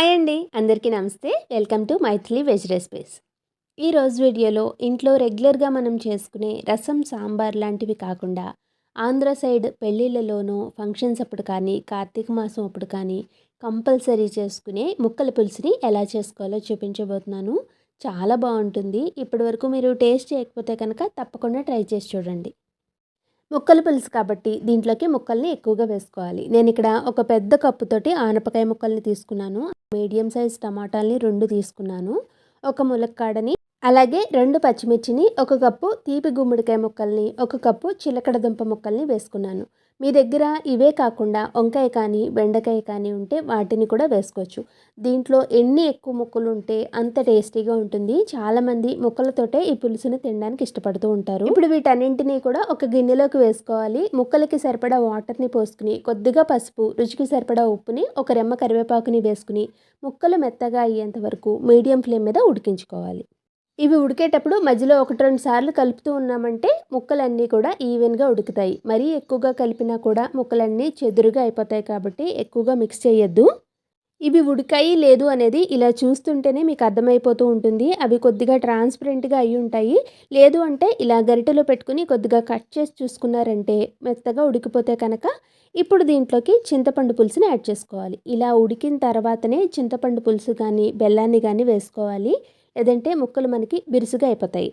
Hi అండి. అందరికీ నమస్తే. Welcome to Maithili veg recipes. ఈరోజు వీడియోలో ఇంట్లో రెగ్యులర్గా మనం చేసుకునే రసం సాంబార్ లాంటివి కాకుండా ఆంధ్ర సైడ్ పెళ్ళిళ్ళలోనూ ఫంక్షన్స్ అప్పుడు కానీ కార్తీక మాసం అప్పుడు కానీ కంపల్సరీ చేసుకునే ముక్కల పులుసుని ఎలా చేసుకోవాలో చూపించబోతున్నాను. చాలా బాగుంటుంది. ఇప్పటి వరకు మీరు టేస్ట్ చేయకపోతే కనుక తప్పకుండా ట్రై చేసి చూడండి. ముక్కలు పులుసు కాబట్టి దీంట్లోకి ముక్కల్ని ఎక్కువగా వేసుకోవాలి. నేను ఇక్కడ ఒక పెద్ద కప్పుతోటి ఆనపకాయ ముక్కల్ని తీసుకున్నాను. మీడియం సైజ్ టమాటాలని రెండు తీసుకున్నాను. ఒక ములక్కాడని అలాగే రెండు పచ్చిమిర్చిని ఒక కప్పు తీపి గుమ్మడికాయ ముక్కల్ని ఒక కప్పు చిలకడ దుంప ముక్కల్ని వేసుకున్నాను. మీ దగ్గర ఇవే కాకుండా వంకాయ కానీ బెండకాయ కానీ ఉంటే వాటిని కూడా వేసుకోవచ్చు. దీంట్లో ఎన్ని ఎక్కువ ముక్కలు ఉంటే అంత టేస్టీగా ఉంటుంది. చాలామంది ముక్కలతోటే ఈ పులుసుని తినడానికి ఇష్టపడుతూ ఉంటారు. ఇప్పుడు వీటన్నింటినీ కూడా ఒక గిన్నెలోకి వేసుకోవాలి. ముక్కలకి సరిపడా వాటర్ని పోసుకుని కొద్దిగా పసుపు రుచికి సరిపడా ఉప్పుని ఒక రెమ్మ కరివేపాకుని వేసుకుని ముక్కలు మెత్తగా అయ్యేంత వరకు మీడియం ఫ్లేమ్ మీద ఉడికించుకోవాలి. ఇవి ఉడికేటప్పుడు మధ్యలో ఒకటి రెండు సార్లు కలుపుతూ ఉన్నామంటే ముక్కలన్నీ కూడా ఈవెన్గా ఉడుకుతాయి. మరీ ఎక్కువగా కలిపినా కూడా ముక్కలన్నీ చెదురుగా అయిపోతాయి కాబట్టి ఎక్కువగా మిక్స్ చేయొద్దు. ఇవి ఉడికాయి లేదు అనేది ఇలా చూస్తుంటేనే మీకు అర్థమైపోతూ ఉంటుంది. అవి కొద్దిగా ట్రాన్స్పరెంట్గా అయి ఉంటాయి. లేదు అంటే ఇలా గరిటెలో పెట్టుకుని కొద్దిగా కట్ చేసి చూసుకున్నారంటే మెత్తగా ఉడికిపోతే కనుక ఇప్పుడు దీంట్లోకి చింతపండు పులుసుని యాడ్ చేసుకోవాలి. ఇలా ఉడికిన తర్వాతనే చింతపండు పులుసు కానీ బెల్లాన్ని కానీ వేసుకోవాలి. లేదంటే ముక్కలు మనకి బిరుసుగా అయిపోతాయి.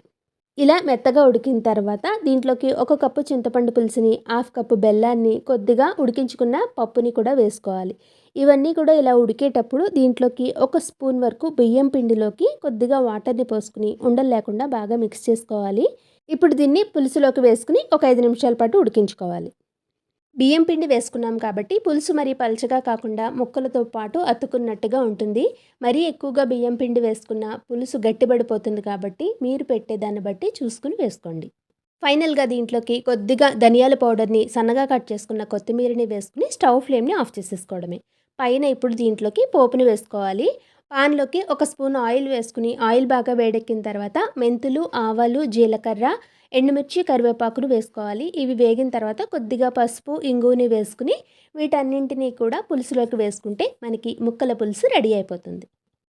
ఇలా మెత్తగా ఉడికిన తర్వాత దీంట్లోకి ఒక కప్పు చింతపండు పులుసుని హాఫ్ కప్పు బెల్లాన్ని కొద్దిగా ఉడికించుకున్న పప్పుని కూడా వేసుకోవాలి. ఇవన్నీ కూడా ఇలా ఉడికేటప్పుడు దీంట్లోకి ఒక స్పూన్ వరకు బియ్యం పిండిలోకి కొద్దిగా వాటర్ని పోసుకుని ఉండలు లేకుండా బాగా మిక్స్ చేసుకోవాలి. ఇప్పుడు దీన్ని పులుసులోకి వేసుకుని ఒక ఐదు నిమిషాల పాటు ఉడికించుకోవాలి. బియ్యం పిండి వేసుకున్నాం కాబట్టి పులుసు మరీ పలుచగా కాకుండా ముక్కలతో పాటు అతుకున్నట్టుగా ఉంటుంది. మరీ ఎక్కువగా బియ్యం పిండి వేసుకున్న పులుసు గట్టిపడిపోతుంది కాబట్టి మీరు పెట్టేదాన్ని బట్టి చూసుకుని వేసుకోండి. ఫైనల్గా దీంట్లోకి కొద్దిగా ధనియాల పౌడర్ని సన్నగా కట్ చేసుకున్న కొత్తిమీరని వేసుకుని స్టవ్ ఫ్లేమ్ని ఆఫ్ చేసేసుకోవడమే. పైన ఇప్పుడు దీంట్లోకి పోపుని వేసుకోవాలి. పాన్లోకి ఒక స్పూన్ ఆయిల్ వేసుకుని ఆయిల్ బాగా వేడెక్కిన తర్వాత మెంతులు ఆవాలు జీలకర్ర ఎండుమిర్చి కరివేపాకును వేసుకోవాలి. ఇవి వేగిన తర్వాత కొద్దిగా పసుపు ఇంగుని వేసుకుని వీటన్నింటినీ కూడా పులుసులోకి వేసుకుంటే మనకి ముక్కల పులుసు రెడీ అయిపోతుంది.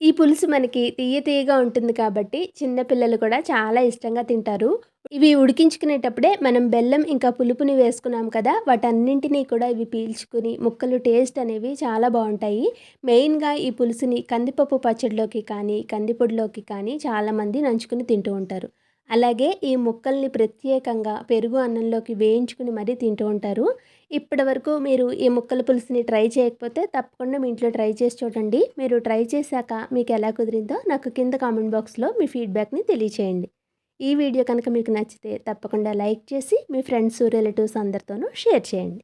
ఈ పులుసు మనకి తీయ తీయగా ఉంటుంది కాబట్టి చిన్నపిల్లలు కూడా చాలా ఇష్టంగా తింటారు. ఇవి ఉడికించుకునేటప్పుడే మనం బెల్లం ఇంకా పులుపుని వేసుకున్నాం కదా వాటన్నింటినీ కూడా ఇవి పీల్చుకుని ముక్కలు టేస్ట్ అనేవి చాలా బాగుంటాయి. మెయిన్గా ఈ పులుసుని కందిపప్పు పచ్చడిలోకి కానీ కందిపొడిలోకి కానీ చాలామంది నంచుకుని తింటూ ఉంటారు. అలాగే ఈ ముక్కల్ని ప్రత్యేకంగా పెరుగు అన్నంలోకి వేయించుకుని మరీ తింటూ ఉంటారు. ఇప్పటి వరకు మీరు ఈ ముక్కల పులుసుని ట్రై చేయకపోతే తప్పకుండా మీ ఇంట్లో ట్రై చేసి చూడండి. మీరు ట్రై చేశాక మీకు ఎలా కుదిరిందో నాకు కింద కామెంట్ బాక్స్లో మీ ఫీడ్బ్యాక్ని తెలియచేయండి. ఈ వీడియో కనుక మీకు నచ్చితే తప్పకుండా లైక్ చేసి మీ ఫ్రెండ్స్ రిలేటివ్స్ అందరితోనూ షేర్ చేయండి.